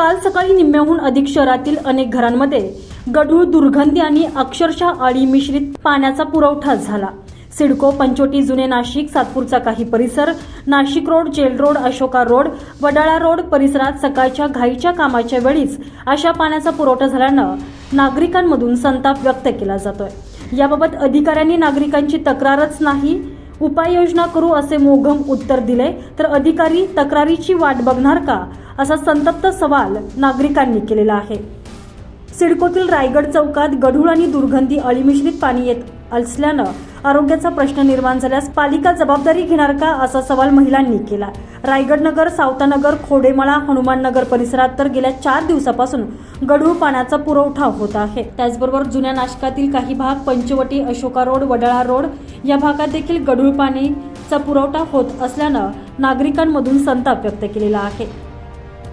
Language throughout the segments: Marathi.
काल सकाळी निम्म्याहून अधिक शहरातील अनेक घरांमध्ये गढूळ दुर्गंधी आणि अक्षरशः आळी मिश्रित पाण्याचा पुरवठा झाला. सिडको पंचोटी जुने नाशिक सातपूरचा काही परिसर Nashik road jail road Ashoka road Wadala road परिसरात सकाळच्या घाईच्या कामाच्या वेळीच अशा पाण्याचा पुरवठा झाल्यानं नागरिकांमधून संताप व्यक्त केला जातोय. याबाबत अधिकाऱ्यांनी नागरिकांची तक्रारच नाही उपाययोजना करू असे मोघम उत्तर दिले तर अधिकारी तक्रारीची वाट बघणार का? असा संतप्त सवाल नागरिकांनी केलेला आहे. सिडकोतील रायगड चौकात गढूळ आणि दुर्गंधी अळीमिश्रित पाणी येत असल्यानं आरोग्याचा प्रश्न निर्माण झाल्यास पालिका जबाबदारी घेणार का असा सवाल महिलांनी केला. रायगड नगर सावतानगर खोडेमळा हनुमान नगर परिसरात तर गेल्या चार दिवसापासून गढूळ पाण्याचा पुरवठा होत आहे. त्याचबरोबर जुन्या नाशकातील काही भाग पंचवटी अशोका रोड वडाळा रोड या भागात देखील गढूळ पाणीचा पुरवठा होत असल्यानं नागरिकांमधून संताप व्यक्त केलेला आहे.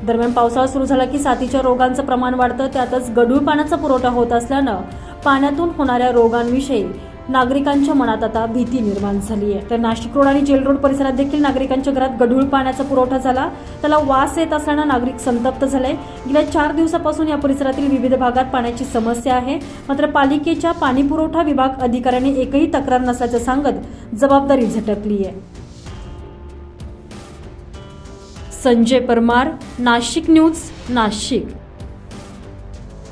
दरम्यान पावसाळा सुरू झाला की साथीच्या रोगांचं प्रमाण वाढतं त्यातच गढूळ पाण्याचा पुरवठा होत असल्यानं पाण्यातून होणाऱ्या रोगांविषयी नागरिकांच्या मनात आता भीती निर्माण झाली आहे. तर नाशिक रोड आणि जेल रोड परिसरात देखील नागरिकांच्या घरात गढूळ पाण्याचा पुरवठा झाला. त्याला वास येत असताना नागरिक संतप्त झाले. गेल्या चार दिवसापासून या परिसरातील विविध भागात पाण्याची समस्या आहे. मात्र पालिकेच्या पाणी पुरवठा विभाग अधिकाऱ्यांनी एकही तक्रार नसल्याचं सांगत जबाबदारी झटकली आहे. संजय परमार नाशिक न्यूज नाशिक.